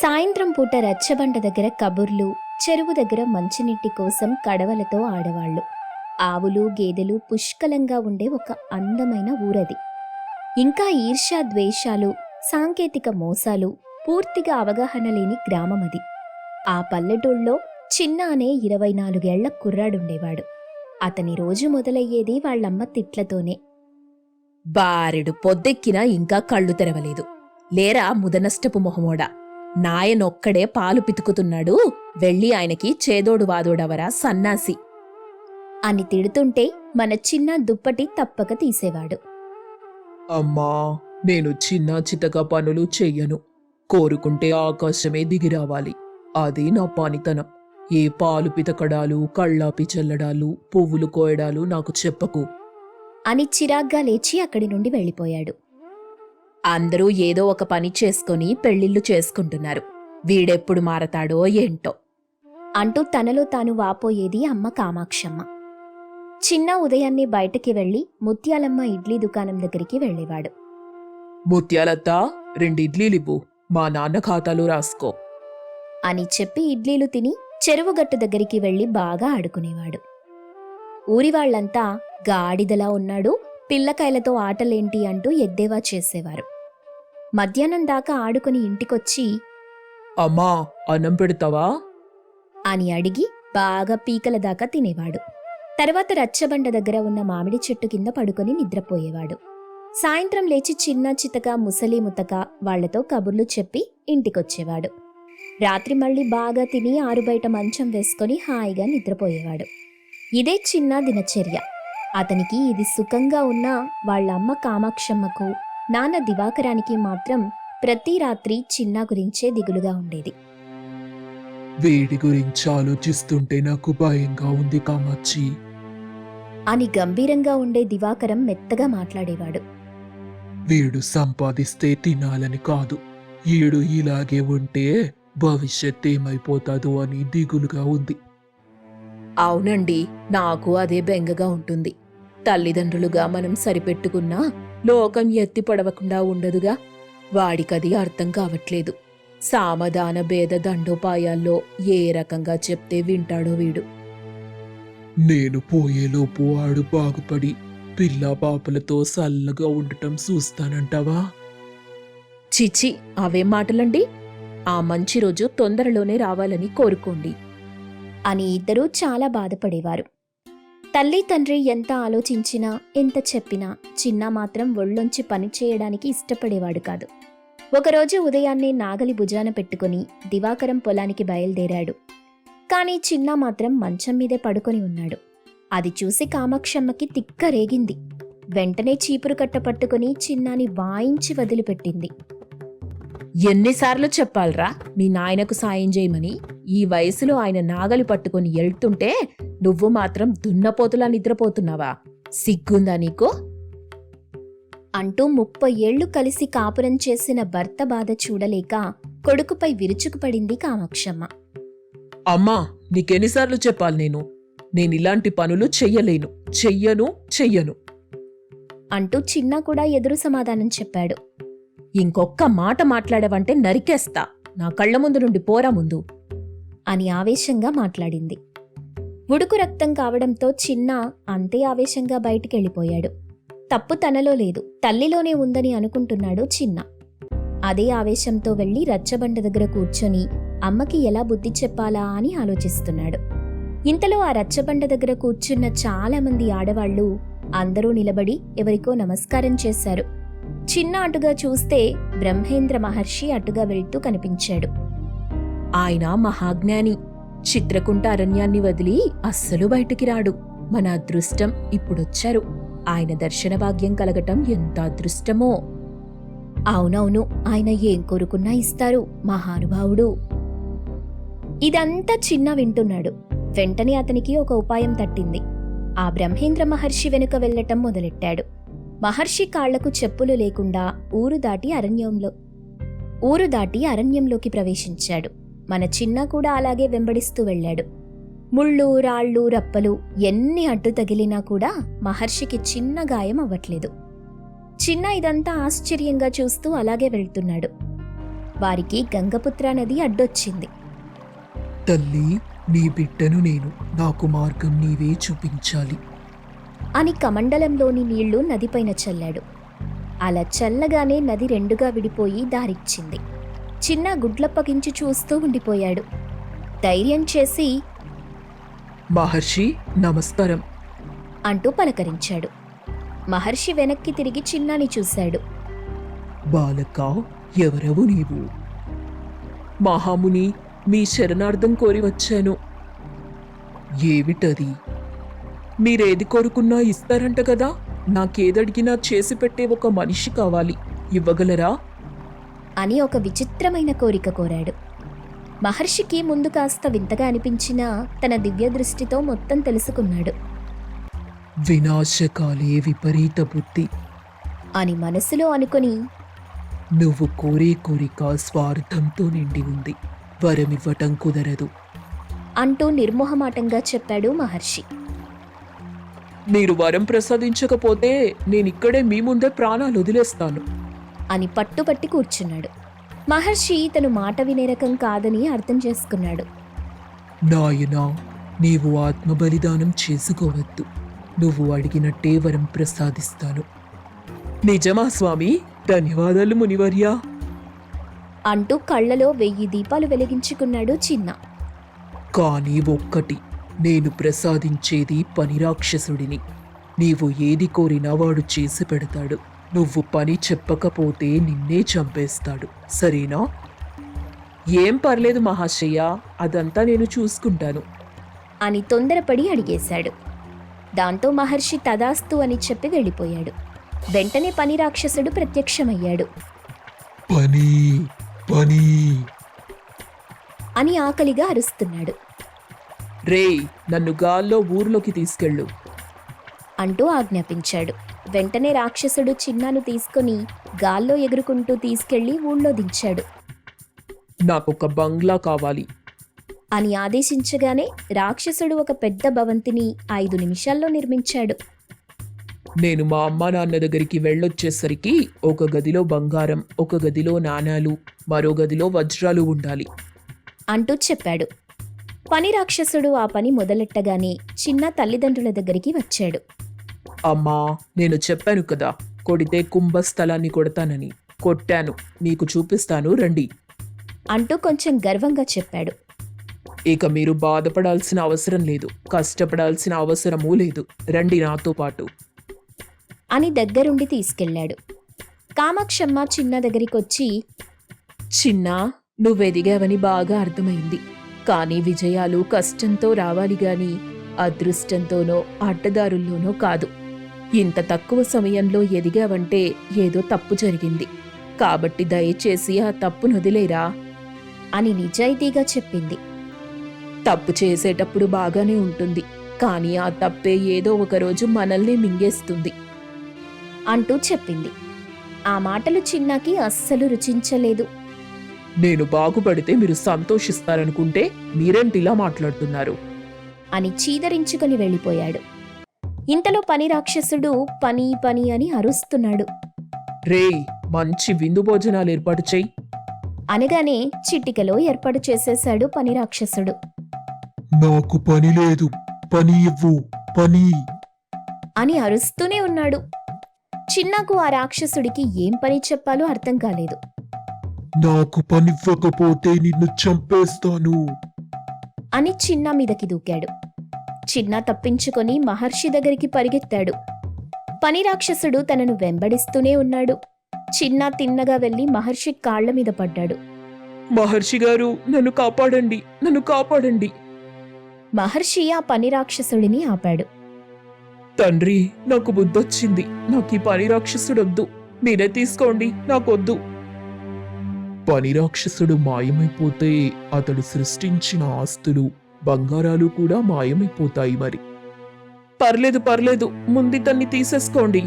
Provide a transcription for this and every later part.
సాయంత్రం పూట రచ్చబండ దగ్గర కబుర్లు చెరువు దగ్గర మంచినీటి కోసం కడవలతో ఆడవాళ్ళు ఆవులు గేదెలు పుష్కలంగా ఉండే ఒక అందమైన ఊరది. ఇంకా ఈర్ష్యా ద్వేషాలు సాంకేతిక మోసాలు పూర్తిగా అవగాహన లేని గ్రామం అది ఆ పల్లెటూళ్ళలో చిన్న అనే ఇరవై నాలుగేళ్ళ కుర్రాడుండేవాడు. అతని రోజు మొదలయ్యేది వాళ్ళమ్మ తిట్లతోనే. బారెడు పొద్దెక్కినా ఇంకా కళ్ళు తెరవలేదు. లేరా ముదనష్టపు మొహమోడా. నాయనొక్కడే పాలు పితుకుతున్నాడు. వెళ్ళి ఆయనకి చేదోడు వాదోడవరా సన్నాసి. అని తిడుతుంటే మన చిన్న దుప్పటి తప్పక తీసేవాడు. అమ్మా నేను చిన్న చితక పనులు చెయ్యను. కోరుకుంటే ఆకాశమే దిగి రావాలి. అది నా పనితనం. ఏ పాలు పితకడాలు కళ్ళాపి చల్లడాలు పువ్వులు కోయడాలు నాకు చెప్పకు. అని చిరాగ్గా లేచి అక్కడి నుండి వెళ్ళిపోయాడు. అందరూ ఏదో ఒక పని చేసుకొని పెళ్ళిళ్ళు చేసుకుంటున్నారు. వీడెప్పుడు మారతాడో ఏంటో. అంటూ తనలో తాను వాపోయేది అమ్మ కామాక్షమ్మ. చిన్న ఉదయాన్నే బయటకి వెళ్ళి ముత్యాలమ్మ ఇడ్లీ దుకాణం దగ్గరికి వెళ్ళేవాడు. ముత్యాలత్త రెండు ఇడ్లీలివ్వు మా నాన్న ఖాతాలో రాసుకో. అని చెప్పి ఇడ్లీలు తిని చెరువుగట్టు దగ్గరికి వెళ్ళి బాగా ఆడుకునేవాడు. ఊరి వాళ్ళంతా గాడిదలా ఉన్నాడు పిల్లకాయలతో ఆటలేంటి అంటూ ఎద్దేవా చేసేవారు. మధ్యాహ్నం దాకా ఆడుకుని ఇంటికొచ్చి అమ్మా అన్నం పెడతావా? అని అడిగి బాగా పీకల దాకా తినేవాడు. తర్వాత రచ్చబండ దగ్గర ఉన్న మామిడి చెట్టు కింద పడుకొని నిద్రపోయేవాడు. సాయంత్రం లేచి చిన్న చితక ముసలి ముతక వాళ్ళతో కబుర్లు చెప్పి ఇంటికొచ్చేవాడు. రాత్రి మళ్ళీ బాగా తిని ఆరుబయట మంచం వేసుకొని హాయిగా నిద్రపోయేవాడు. ఇదే చిన్న దినచర్య. అతనికి ఇది సుఖంగా ఉన్న వాళ్ళ అమ్మ కామాక్షమ్మకు నాన్న దివాకరానికి మాత్రం ప్రతి రాత్రి చిన్న గురించే దిగులుగా ఉండేది. వేడి గురించి ఆలోచిస్తుంటే నాకు భయంగా ఉంది కామాక్షి. అని గంభీరంగా ఉండే దివాకరం మెత్తగా మాట్లాడేవాడు. వీడు సంపాదిస్తే తినాలని కాదు. ఈడు ఇలాగే ఉంటే భవిష్యత్ ఏమైపోతాదో అని దిగులుగా ఉంది. అవునండి నాకు అదే బెంగగా ఉంటుంది. తల్లిదండ్రులుగా మనం సరిపెట్టుకున్నా లోకం ఎత్తి పడవకుండా ఉండదుగా? వాడికది అర్థం కావట్లేదు. సామధాన భేద దండోపాయాల్లో ఏ రకంగా చెప్తే వింటాడో వీడు. నేను పోయేలోపు ఆడు బాగుపడి పిల్ల పాపలతో సల్లగా ఉండటం చూస్తానంటావా? చిచి అవేం మాటలండి. ఆ మంచి రోజు తొందరలోనే రావాలని కోరుకోండి. అని ఇద్దరూ చాలా బాధపడేవారు. తల్లి తండ్రి ఎంత ఆలోచించినా ఎంత చెప్పినా చిన్న మాత్రం ఒళ్ళొంచి పని చేయడానికి ఇష్టపడేవాడు కాదు. ఒకరోజు ఉదయాన్నే నాగలి భుజాన పెట్టుకుని దివాకరం పొలానికి బయలుదేరాడు. కానీ చిన్న మాత్రం మంచం మీదే పడుకొని ఉన్నాడు. అది చూసి కామాక్షమ్మకి తిక్క రేగింది వెంటనే చీపురు కట్ట పట్టుకుని చిన్నాని వాయించి వదిలిపెట్టింది. ఎన్నిసార్లు చెప్పాలరా మీ నాయనకు సాయం చేయమని ఈ వయసులో ఆయన నాగలి పట్టుకొని వెళ్తుంటే నువ్వు మాత్రం దున్నపోతులా నిద్రపోతున్నావా? సిగ్గుందా నీకు? అంటూ ముప్పై ఏళ్ళు కలిసి కాపురం చేసిన భర్త బాధ చూడలేక కొడుకుపై విరుచుకుపడింది కామాక్షమ్మ. అమ్మా నీకెన్నిసార్లు చెప్పాలి నేను? నేను ఇలాంటి పనులు చెయ్యలేను. చెయ్యను చెయ్యను. అంటూ చిన్న కూడా ఎదురు సమాధానం చెప్పాడు. ఇంకొక్క మాట మాట్లాడావంటే నరికేస్తా. నా కళ్ళ ముందు నుండి పోరా ముందు అని ఆవేశంగా మాట్లాడింది. ఉడుకు రక్తం కావడంతో చిన్న అంతే ఆవేశంగా బయటికెళ్ళిపోయాడు. తప్పు తనలో లేదు తల్లిలోనే ఉందని అనుకుంటున్నాడు చిన్న. అదే ఆవేశంతో వెళ్ళి రచ్చబండ దగ్గర కూర్చొని అమ్మకి ఎలా బుద్ధి చెప్పాలా అని ఆలోచిస్తున్నాడు. ఇంతలో ఆ రచ్చబండ దగ్గర కూర్చున్న చాలా మంది ఆడవాళ్ళు అందరూ నిలబడి ఎవరికో నమస్కారం చేశారు. చిన్న అటుగా చూస్తే బ్రహ్మేంద్ర మహర్షి అటుగా వెళ్తూ కనిపించాడు. ఆయన మహాజ్ఞాని. చిత్రకుంట అరణ్యాన్ని వదిలి అస్సలు బయటికి రాడు. మన అదృష్టం ఇప్పుడొచ్చారు. ఆయన దర్శన భాగ్యం కలగటం ఎంత అదృష్టమో. అవునవును ఆయన ఏం కోరుకున్నా ఇస్తారు మహానుభావుడు. ఇదంతా చిన్న వింటున్నాడు. వెంటనే అతనికి ఒక ఉపాయం తట్టింది. ఆ బ్రహ్మేంద్ర మహర్షి వెనుక వెళ్ళటం మొదలెట్టాడు. మహర్షి కాళ్ళకు చెప్పులు లేకుండా ఊరు దాటి అరణ్యంలో ఊరు దాటి అరణ్యంలోకి ప్రవేశించాడు. మన చిన్న కూడా అలాగే వెంబడిస్తూ వెళ్ళాడు. ముళ్ళు రాళ్ళు రప్పలు ఎన్ని అడ్డు తగిలినా కూడా మహర్షికి చిన్న గాయం అవ్వట్లేదు. చిన్న ఇదంతా ఆశ్చర్యంగా చూస్తూ అలాగే వెళ్తున్నాడు. వారికి గంగపుత్ర నది అడ్డొచ్చింది. తల్లి నీ బిడ్డను నేను నాకు మార్గం నీవే చూపించాలి. అని కమండలంలోని నీళ్ళు నదిపైన చల్లాడు. అలా చల్లగానే నది రెండుగా విడిపోయి దారిచ్చింది. చిన్న గుడ్లప్పగించి చూస్తూ ఉండిపోయాడు. ధైర్యం చేసి మహర్షి నమస్కారం. అంటూ పలకరించాడు. మహర్షి వెనక్కి తిరిగి చిన్నాని చూశాడు. బాలక ఎవరవు నీవు? మహాముని మీ శరణార్థం కోరి వచ్చాను. ఏమిటది? మీరేది కోరుకున్నా ఇస్తారంట కదా. నాకేదడిగినా చేసి పెట్టే ఒక మనిషి కావాలి. ఇవ్వగలరా? అని ఒక విచిత్రమైన కోరిక కోరాడు. మహర్షికి ముందు కాస్త వింతగా అనిపించినా తన దివ్య దృష్టితో మొత్తం తెలుసుకున్నాడు. వినాశకాలే విపరీత బుద్ధి. అని మనసులో అనుకుని నువ్వు కోరే కోరిక స్వార్థంతో నిండి ఉంది. వరమివ్వటం కుదరదు. అంటూ నిర్మోహమాటంగా చెప్పాడు మహర్షి. మీరు వరం ప్రసాదించకపోతే నేనిక్కడే మీ ముందే ప్రాణాలు వదిలేస్తాను. అని పట్టుపట్టి కూర్చున్నాడు. మహర్షి తను మాట వినే రకం కాదని అర్థం చేసుకున్నాడు. నాయనా నీవు ఆత్మ బలిదానం చేసుకోవద్దు. నువ్వు అడిగినట్టే వరం ప్రసాదిస్తాను. నిజమా స్వామి? ధన్యవాదాలు మునివర్యా. అంటూ కళ్ళలో వెయ్యి దీపాలు వెలిగించుకున్నాడు చిన్న. కానీ ఒక్కటి నేను ప్రసాదించేది పని రాక్షసుడిని. నీవు ఏది కోరినా వాడు చేసి పెడతాడు. నువ్వు పని చెప్పకపోతే నిన్నే చంపేస్తాడు. సరేనా? ఏం పర్లేదు మహాశయ్య అదంతా నేను చూసుకుంటాను. అని తొందరపడి అడిగేశాడు. దాంతో మహర్షి తదాస్తు అని చెప్పి వెళ్ళిపోయాడు. వెంటనే పని రాక్షసుడు ప్రత్యక్షమయ్యాడు. పని పని. అని ఆకలిగా అరుస్తున్నాడు. రేయ్ నన్ను గాల్లో ఊర్లోకి తీసుకెళ్ళు. అంటూ ఆజ్ఞాపించాడు. వెంటనే రాక్షసుడు చిన్నాను తీసుకొని గాల్లో ఎగురుకుంటూ తీసుకెళ్ళి ఊళ్ళో దించాడు. నాకొక బంగ్లా కావాలి. అని ఆదేశించగానే రాక్షసుడు ఒక పెద్ద భవంతిని ఐదు నిమిషాల్లో నిర్మించాడు. నేను మా అమ్మా నాన్న దగ్గరికి వెళ్ళొచ్చేసరికి ఒక గదిలో బంగారం ఒక గదిలో నాణాలు మరో గదిలో వజ్రాలు ఉండాలి. అంటూ చెప్పాడు. పని రాక్షసుడు ఆ పని మొదలెట్టగానే చిన్న తల్లిదండ్రుల దగ్గరికి వచ్చాడు. అమ్మా నేను చెప్పాను కదా కొడితే కుంభస్థలాన్ని కొడతానని. కొట్టాను మీకు చూపిస్తాను రండి. అంటూ కొంచెం గర్వంగా చెప్పాడు. ఇక మీరు బాధపడాల్సిన అవసరం లేదు కష్టపడాల్సిన అవసరమూ లేదు రండి నాతో పాటు. అని దగ్గరుండి తీసుకెళ్ళాడు. కామాక్షమ్మ చిన్న దగ్గరికొచ్చి చిన్న నువ్వెదిగావని బాగా అర్థమైంది. కానీ విజయాలు కష్టంతో రావాలి గాని అదృష్టంతోనో అడ్డదారుల్లోనో కాదు. ఇంత తక్కువ సమయంలో ఎదిగావంటే ఏదో తప్పు జరిగింది. కాబట్టి దయచేసి ఆ తప్పును వదిలేరా? అని నిజాయితీగా చెప్పింది. తప్పు చేసేటప్పుడు బాగానే ఉంటుంది. కానీ ఆ తప్పే ఏదో ఒకరోజు మనల్ని మింగేస్తుంది. అంటూ చెప్పింది. ఆ మాటలు చిన్నాకి అస్సలు రుచించలేదు. నేను బాగుపడితే మీరు సంతోషిస్తారనుకుంటే మీరేంటిలా మాట్లాడుతున్నారు? అని చీదరించుకుని వెళ్ళిపోయాడు. ఇంతలో పని రాక్షసుడు పని పని అని అరుస్తున్నాడు. రేయ్ మంచి విందు భోజనాలు ఏర్పాటు చేయి. అనగానే చిటికలో ఏర్పాటు చేసేశాడు పని రాక్షసుడు. నాకు పని లేదు. పని ఇవ్వు. పని. అని అరుస్తూనే ఉన్నాడు. చిన్నాకు ఆ రాక్షసుడికి ఏం పని చెప్పాలో అర్థం కాలేదు. నాకు పనివ్వకపోతే నిన్ను చంపేస్తాను. అని చిన్న మీదకి దూకాడు. చిన్న తప్పించుకొని మహర్షి దగ్గరికి పరిగెత్తాడు. పని రాక్షసుడు తనను వెంబడిస్తూనే ఉన్నాడు. చిన్న తిన్నగా వెళ్ళి మహర్షి కాళ్ళ మీద పడ్డాడు. మహర్షి గారు నన్ను కాపాడండి నన్ను కాపాడండి. మహర్షి ఆ పని రాక్షసుడిని ఆపాడు. తండ్రి నాకు బుద్ధొచ్చింది. నాకు ఈ పని రాక్షసుడొద్దు. మీరే తీసుకోండి నాకొద్దు. పని రాక్షసుడు మాయమైపోతే అతడు సృష్టించిన ఆస్తులు బంగారాలు కూడా మాయమైపోతాయి మరి. పర్లేదు పర్లేదు ముందు తన్ని తీసేసుకోండి.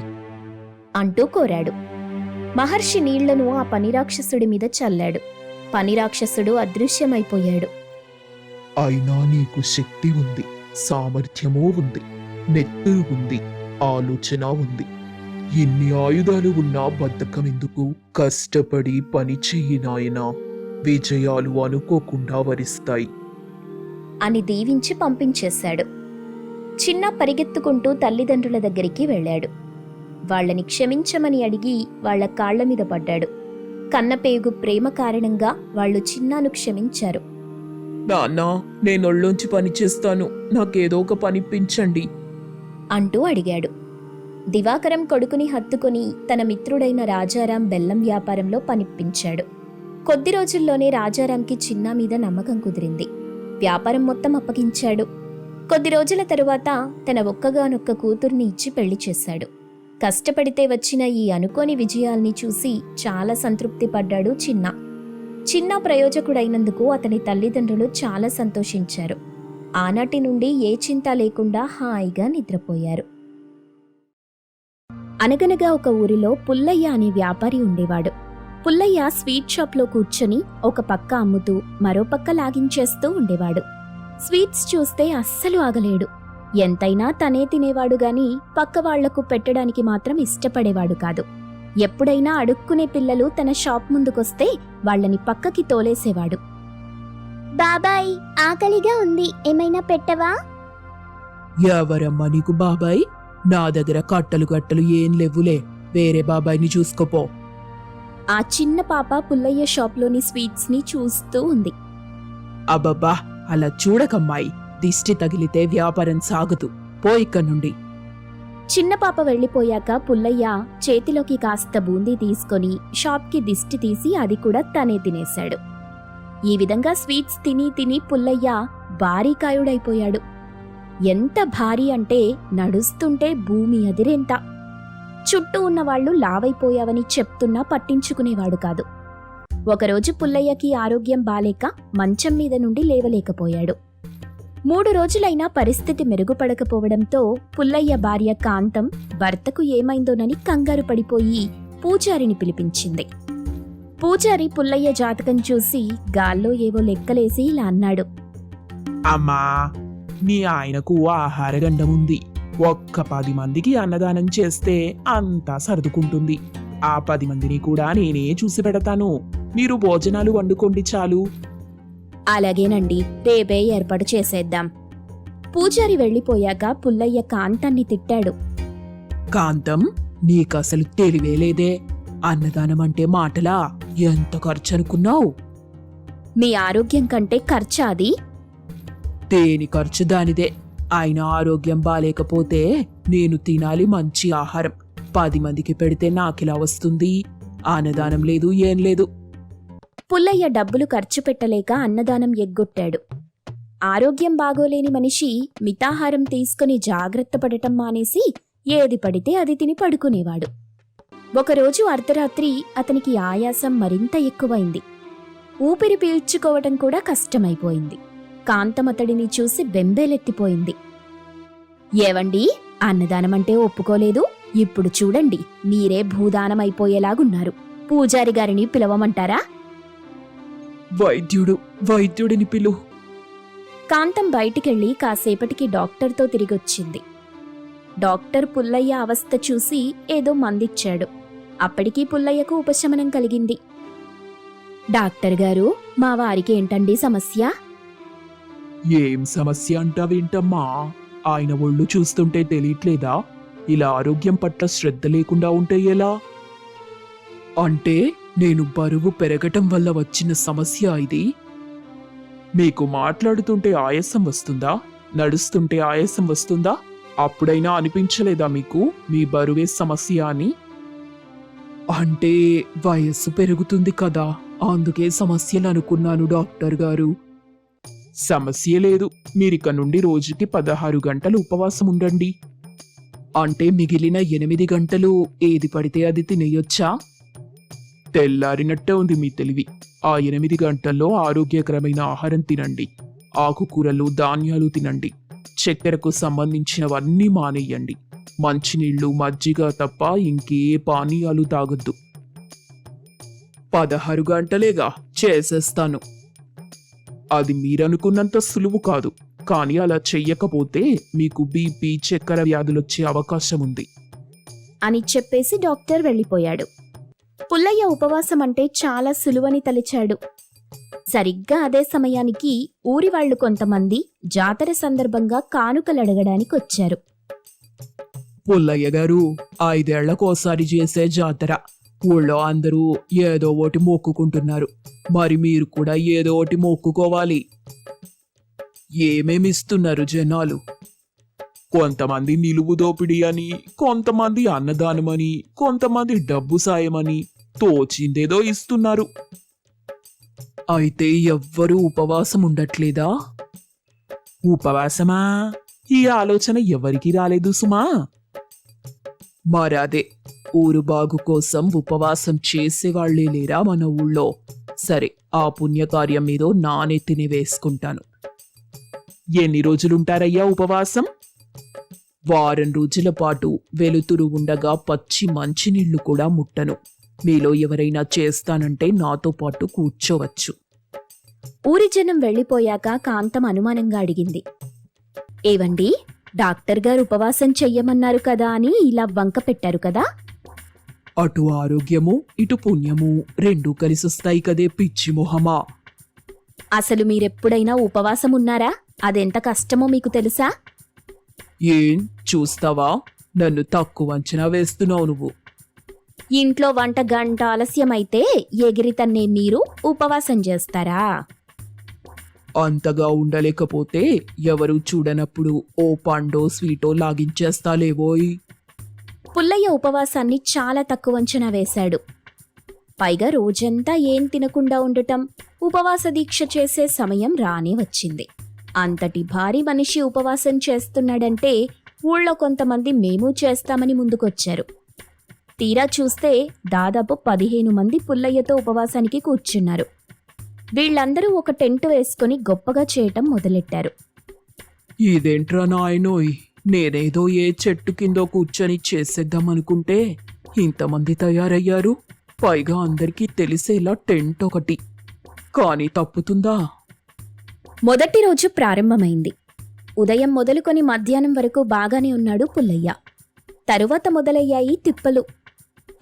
అంటూ కోరాడు. మహర్షి నీళ్ళను ఆ పని రాక్షసుడి మీద చల్లాడు. పని రాక్షసుడు అదృశ్యమైపోయాడు. అయినా నీకు శక్తి ఉంది సామర్థ్యమూ ఉంది నెత్తురు ఉంది ఆలోచన ఉంది. ఇన్ని ఆయుధాలు ఉన్నా బద్ధకం ఎందుకు కష్టపడి పని చెయ్యి నాయనా. విజయాలు అనుకోకుండా వరిస్తాయి. అని దీవించి పంపించేశాడు. చిన్న పరిగెత్తుకుంటూ తల్లిదండ్రుల దగ్గరికి వెళ్ళాడు. వాళ్ళని క్షమించమని అడిగి వాళ్ళ కాళ్ళ మీద పడ్డాడు. కన్నపేగు ప్రేమ కారణంగా వాళ్ళు చిన్నాను క్షమించారు. నాన్న నేను ఒళ్ళోంచి పని చేస్తాను. నాకేదో ఒక పనిపించండి అంటూ అడిగాడు. దివాకరం కొడుకుని హత్తుకుని తన మిత్రుడైన రాజారాం బెల్లం వ్యాపారంలో పనిప్పించాడు. కొద్ది రోజుల్లోనే రాజారాంకి చిన్నా మీద నమ్మకం కుదిరింది. వ్యాపారం మొత్తం అప్పగించాడు. కొద్ది రోజుల తరువాత తన ఒక్కగానొక్క కూతుర్ని ఇచ్చి పెళ్ళి చేశాడు. కష్టపడితే వచ్చిన ఈ అనుకోని విజయాల్ని చూసి చాలా సంతృప్తి పడ్డాడు చిన్న. చిన్న ప్రయోజకుడైనందుకు అతని తల్లిదండ్రులు చాలా సంతోషించారు. ఆనాటి నుండి ఏ చింత లేకుండా హాయిగా నిద్రపోయారు. అనగనగా ఒక ఊరిలో పుల్లయ్య అనే వ్యాపారి ఉండేవాడు. పుల్లయ్య స్వీట్ షాప్లో కూర్చొని ఒక పక్క అమ్ముతూ మరో పక్క లాగించేస్తూ ఉండేవాడు. స్వీట్స్ చూస్తే అస్సలు ఆగలేడు. ఎంతైనా తనే తినేవాడు గాని పక్క వాళ్ళకు పెట్టడానికి మాత్రం ఇష్టపడేవాడు కాదు. ఎప్పుడైనా అడుక్కునే పిల్లలు తన షాప్ ముందుకొస్తే వాళ్ళని పక్కకి తోలేసేవాడు. బాబాయ్ ఆకలిగా ఉంది. ఏమైనా పెట్టవా? ఎవరమ్మా నీకు బాబాయ్? నా దగ్గర కట్టలు కట్టలు ఏం లేవులే. వేరే బాబాయ్ని చూసుకోపో. ఆ చిన్న పాప పుల్లయ్య షాప్లోని స్వీట్స్ని చూస్తూ ఉంది. అబ్బబ్బా అలా చూడకమ్మాయి. దిష్టి తగిలితే వ్యాపారం సాగదు. పో ఇక్కడి నుండి. చిన్న పాప వెళ్ళిపోయాక పుల్లయ్య చేతిలోకి కాస్త బూందీ తీసుకొని షాప్కి దిష్టి తీసి అది కూడా తనే తినేశాడు. ఈ విధంగా స్వీట్స్ తిని తిని పుల్లయ్య భారీకాయుడైపోయాడు. ఎంత భారీ అంటే నడుస్తుంటే భూమి అదిరేంత. చుట్టూ ఉన్నవాళ్ళు లావైపోయావని చెప్తున్నా పట్టించుకునేవాడు కాదు. ఒకరోజు పుల్లయ్యకి ఆరోగ్యం బాలేక మంచం మీద నుండి లేవలేకపోయాడు. మూడు రోజులైనా పరిస్థితి మెరుగుపడకపోవడంతో పుల్లయ్య భార్య కాంతం భర్తకు ఏమైందోనని కంగారు పడిపోయి పూజారిని పిలిపించింది. పూజారి పుల్లయ్య జాతకం చూసి గాల్లో ఏవో లెక్కలేసి ఇలా అన్నాడు. అమ్మా నీ ఆయనకు ఆహారగండం ఉంది ఒక్క పది మందికి అన్నదానం చేస్తే అంతా సర్దుకుంటుంది. ఆ పది మందిని కూడా నేనే చూసి పెడతాను. మీరు భోజనాలు వండుకోండి చాలు. అలాగేనండి రేపే ఏర్పాటు చేసేద్దాం. పూజారి వెళ్ళిపోయాక పుల్లయ్య కాంతాన్ని తిట్టాడు. కాంతం నీకసలు తెలివే లేదే. అన్నదానం అంటే మాటలా? ఎంత ఖర్చు అనుకున్నావు మీ ఆరోగ్యం కంటే ఖర్చా అది? దేని ఖర్చు దానిదే? ఆయన ఆరోగ్యం బాలేకపోతే నేను తినాలి మంచి ఆహారం. పది మందికి పెడితే నాకిలా వస్తుంది? అన్నదానం లేదు ఏం లేదు. పుల్లయ్య డబ్బులు ఖర్చు పెట్టలేక అన్నదానం ఎగ్గొట్టాడు. ఆరోగ్యం బాగోలేని మనిషి మితాహారం తీసుకుని జాగ్రత్త పడటం మానేసి ఏది పడితే అది తిని పడుకునేవాడు. ఒకరోజు అర్ధరాత్రి అతనికి ఆయాసం మరింత ఎక్కువైంది. ఊపిరి పీల్చుకోవటం కూడా కష్టమైపోయింది. కాంతం అతడిని చూసి బెంబేలెత్తిపోయింది. ఏవండి అన్నదానమంటే ఒప్పుకోలేదు. ఇప్పుడు చూడండి మీరే భూదానమైపోయేలాగున్నారు. పూజారి గారిని పిలవమంటారా? వైద్యుడు వైద్యుడిని పిలు. కాంతం బయటికెళ్ళి కాసేపటికి డాక్టర్తో తిరిగొచ్చింది. డాక్టర్ పుల్లయ్య అవస్థ చూసి ఏదో మందిచ్చాడు. అప్పటికి పుల్లయ్యకు ఉపశమనం కలిగింది. డాక్టర్ గారు మా వారికి ఏంటండి సమస్య? ఏం సమస్య అంటావేంటమ్మా? ఆయన ఒళ్ళు చూస్తుంటే తెలియట్లేదా? ఇలా ఆరోగ్యం పట్ల శ్రద్ధ లేకుండా ఉంటే ఎలా? అంటే నేను బరువు పెరగటం వల్ల వచ్చిన సమస్య ఇది. మీకు మాట్లాడుతుంటే ఆయాసం వస్తుందా? నడుస్తుంటే ఆయాసం వస్తుందా? అప్పుడైనా అనిపించలేదా మీకు మీ బరువే సమస్య అని? అంటే వయస్సు పెరుగుతుంది కదా అందుకే సమస్యలు అనుకున్నాను డాక్టర్ గారు. సమస్య లేదు. మీరిక నుండి రోజుకి పదహారు గంటలు ఉపవాసం ఉండండి. అంటే మిగిలిన ఎనిమిది గంటలు ఏది పడితే అది తినేయొచ్చా? తెల్లారినట్టే ఉంది మీ తెలివి. ఆ ఎనిమిది గంటల్లో ఆరోగ్యకరమైన ఆహారం తినండి. ఆకుకూరలు ధాన్యాలు తినండి. చక్కెరకు సంబంధించినవన్నీ మానేయండి. మంచినీళ్ళు మజ్జిగ తప్ప ఇంకే పానీయాలు తాగొద్దు. పదహారు గంటలేగా చేసేస్తాను. అది మీరనుకున్నంత సులువు కాదు. కానీ అలా చెయ్యకపోతే మీకు బీపీ చక్కెర వ్యాధులొచ్చే అవకాశం ఉంది అని చెప్పేసి డాక్టర్ వెళ్ళిపోయాడు. పుల్లయ్య ఉపవాసం అంటే చాలా సులువని తలిచాడు. సరిగ్గా అదే సమయానికి ఊరి వాళ్ళు కొంతమంది జాతర సందర్భంగా కానుకలడగడానికి వచ్చారు పుల్లయ్య గారు ఐదేళ్ళకోసారి చేసే జాతర. ఊళ్ళో అందరూ ఏదో ఒకటి మొక్కుకుంటున్నారు. మరి మీరు కూడా ఏదో ఒకటి మొక్కుకోవాలి. ఏమేమి ఇస్తున్నారు జనాలు? కొంతమంది నిలువు దోపిడీ అని కొంతమంది అన్నదానమని కొంతమంది డబ్బు సాయమని తోచిందేదో ఇస్తున్నారు. అయితే ఎవ్వరూ ఉపవాసం ఉండట్లేదా? ఉపవాసమా? ఈ ఆలోచన ఎవరికి రాలేదు సుమా? మరదే ఊరు బాగు కోసం ఉపవాసం చేసేవాళ్ళే లేరా మన ఊళ్ళో? సరే ఆ పుణ్యకార్యం మీదో నానెత్తిని వేసుకుంటాను. ఎన్ని రోజులుంటారయ్యా ఉపవాసం? వారం రోజుల పాటు వెలుతురు ఉండగా పచ్చి మంచినీళ్ళు కూడా ముట్టను. మీలో ఎవరైనా చేస్తానంటే నాతో పాటు కూర్చోవచ్చు. ఊరి జనం వెళ్ళిపోయాక కాంతం అనుమానంగా అడిగింది. ఏవండి డాక్టర్ గారు ఉపవాసం చెయ్యమన్నారు కదా అని ఇలా వంక పెట్టారు కదా? అటు ఆరోగ్యము ఇటు పుణ్యము రెండూ కలిసొస్తాయి కదే పిచ్చి మొహమా. అసలు మీరెప్పుడైనా ఉపవాసం ఉన్నారా అదెంత కష్టమో మీకు తెలుసా? ఏం చూస్తావా? నన్ను తక్కువ అంచనా వేస్తున్నావు నువ్వు. ఇంట్లో వంట గంట ఆలస్యమైతే ఎగిరి తన్నే మీరు ఉపవాసం చేస్తారా? అంతగా ఉండలేకపోతే ఎవరు చూడనప్పుడు ఓ పండో స్వీటో లాగించేస్తాలేవోయ్? పుల్లయ్య ఉపవాసాన్ని చాలా తక్కువ అంచనా వేశాడు. పైగా రోజంతా ఏం తినకుండా ఉండటం ఉపవాస దీక్ష చేసే సమయం రానే వచ్చింది. అంతటి భారీ మనిషి ఉపవాసం చేస్తున్నాడంటే ఊళ్ళో కొంతమంది మేము చేస్తామని ముందుకొచ్చారు. తీరా చూస్తే దాదాపు పదిహేను మంది పుల్లయ్యతో ఉపవాసానికి కూర్చున్నారు. వీళ్ళందరూ ఒక టెంట్ వేసుకొని గొప్పగా చేయటం మొదలెట్టారు. ఇదేంట్రా నాయనోయ్? నేనేదో ఏ చెట్టు కిందో కూర్చొని చేసేద్దామనుకుంటే ఇంతమంది తయారయ్యారు. పైగా అందరికీ తెలిసేలా టెంట్ ఒకటి. కానీ తప్పుతుందా? మొదటి రోజు ప్రారంభమైంది. ఉదయం మొదలుకొని మధ్యాహ్నం వరకు బాగానే ఉన్నాడు పుల్లయ్య. తరువాత మొదలయ్యాయి తిప్పలు.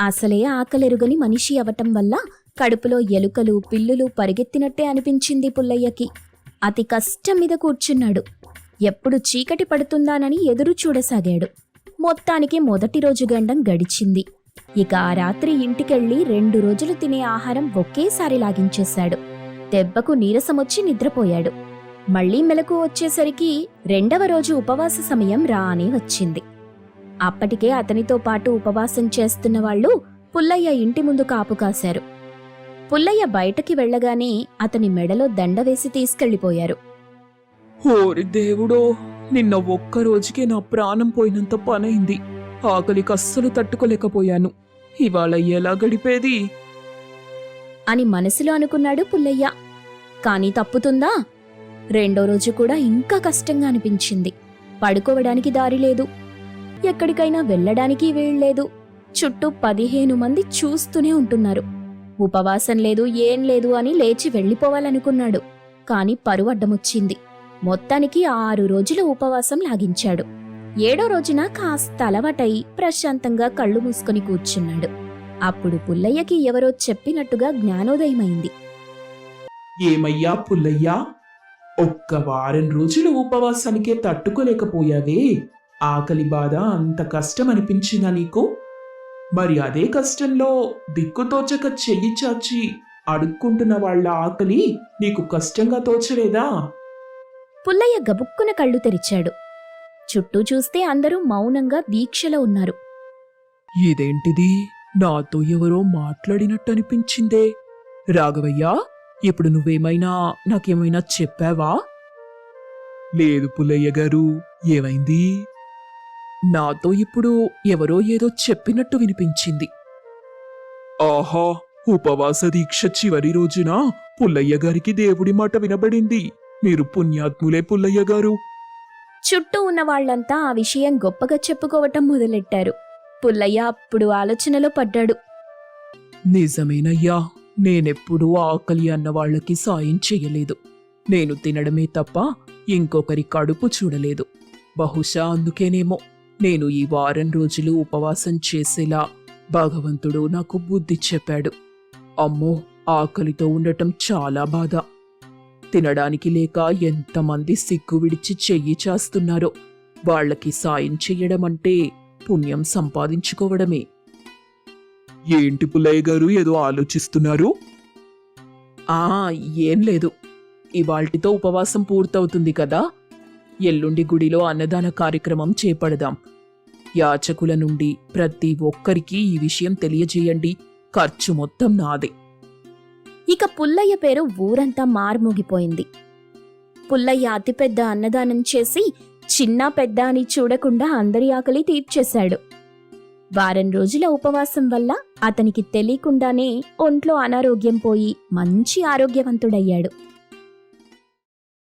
అసలే ఆకలెరుగని మనిషి అవటం వల్ల కడుపులో ఎలుకలు పిల్లులు పరిగెత్తినట్టే అనిపించింది పుల్లయ్యకి. అతి కష్టం మీద కూర్చున్నాడు. ఎప్పుడు చీకటి పడుతుందానని ఎదురు చూడసాగాడు. మొత్తానికి మొదటి రోజు గండం గడిచింది. ఇక ఆ రాత్రి ఇంటికెళ్ళి రెండు రోజులు తినే ఆహారం ఒకేసారి లాగించేశాడు. దెబ్బకు నీరసమొచ్చి నిద్రపోయాడు. మళ్ళీ మెలకు వచ్చేసరికి రెండవ రోజు ఉపవాస సమయం రానే వచ్చింది. అప్పటికే అతనితో పాటు ఉపవాసం చేస్తున్న వాళ్ళు పుల్లయ్య ఇంటి ముందు కాపు కాశారు. పుల్లయ్య బయటకి వెళ్ళగానే అతని మెడలో దండ వేసి తీసుకెళ్ళిపోయారు ఓరి దేవుడో నిన్న ఒక్క రోజుకే నా ప్రాణం పోయినంత పనైంది. ఆకలికి అస్సలు తట్టుకోలేకపోయాను. ఇవాళ ఎలా గడిపేది? అని మనసులో అనుకున్నాడు పుల్లయ్య. కానీ తప్పుతుందా? రెండో రోజు కూడా ఇంకా కష్టంగా అనిపించింది. పడుకోవడానికి దారి లేదు. ఎక్కడికైనా వెళ్ళడానికి వీల్లేదు చుట్టూ పదిహేను మంది చూస్తూనే ఉంటున్నారు. ఉపవాసం లేదు ఏం లేదు అని లేచి వెళ్ళిపోవాలనుకున్నాడు. కాని పరువు అడ్డమొచ్చింది. మొత్తానికి ఆరు రోజులు ఉపవాసం లాగించాడు. ఏడో రోజున కాస్త అలవాటై ప్రశాంతంగా కళ్ళు మూసుకొని కూర్చున్నాడు. అప్పుడు పుల్లయ్యకి ఎవరో చెప్పినట్టుగా జ్ఞానోదయమైంది. ఏమయ్యా పుల్లయ్యా? ఒక్క వారం రోజులు ఉపవాసానికే తట్టుకోలేకపోయావే. ఆకలి బాధ అంత కష్టం అనిపించిందా నీకు? మరి అదే కష్టంలో దిక్కుతోచక చెయ్యి చాచి అడుక్కుంటున్న వాళ్ళ ఆకలి నీకు కష్టంగా తోచలేదా? పుల్లయ్య గబుక్కున కళ్ళు తెరిచాడు. చుట్టూ చూస్తే అందరూ మౌనంగా దీక్షలో ఉన్నారు. ఇదేంటిది? నాతో ఎవరో మాట్లాడినట్టు అనిపించిందే రాఘవయ్య ఇప్పుడు నువ్వేమైనా నాకేమైనా చెప్పావా? లేదు పుల్లయ్య గారు ఏమైంది? నాతో ఇప్పుడు ఎవరో ఏదో చెప్పినట్టు వినిపించింది. ఆహా ఉపవాస దీక్ష చివరి రోజున పుల్లయ్య గారికి దేవుడి మాట వినబడింది. మీరు పుణ్యాత్ములే పుల్లయ్య గారు. చుట్టూ ఉన్న వాళ్ళంతా ఆ విషయం గొప్పగా చెప్పుకోవటం మొదలెట్టారు. పుల్లయ్య అప్పుడు ఆలోచనలో పడ్డాడు. నిజమేనయ్యా నేనెప్పుడూ ఆకలి అన్న వాళ్ళకి సాయం చెయ్యలేదు నేను తినడమే తప్ప ఇంకొకరి కడుపు చూడలేదు. బహుశా అందుకేనేమో నేను ఈ వారం రోజులు ఉపవాసం చేసేలా భగవంతుడు నాకు బుద్ధి చెప్పాడు. అమ్మో ఆకలితో ఉండటం చాలా బాధ. తినడానికి లేక ఎంతమంది సిగ్గు విడిచి చెయ్యి చేస్తున్నారో వాళ్ళకి సాయం చెయ్యడం అంటే పుణ్యం సంపాదించుకోవడమే. ఏంటి పుల్లయ్య గారు ఏదో ఆలోచిస్తున్నారు? ఆ ఏం లేదు. ఇవాల్టితో ఉపవాసం పూర్తవుతుంది కదా. ఎల్లుండి గుడిలో అన్నదాన కార్యక్రమం చేపడదాం. యాచకుల నుండి ప్రతి ఒక్కరికి ఈ విషయం తెలియజేయండి. ఖర్చు మొత్తం నాదే. ఇక పుల్లయ్య పేరు ఊరంతా మార్మూగిపోయింది. పుల్లయ్య అతిపెద్ద అన్నదానం చేసి చిన్న పెద్ద అని చూడకుండా అందరి ఆకలి తీర్చేశాడు. వారం రోజుల ఉపవాసం వల్ల అతనికి తెలియకుండానే ఒంట్లో అనారోగ్యం పోయి మంచి ఆరోగ్యవంతుడయ్యాడు.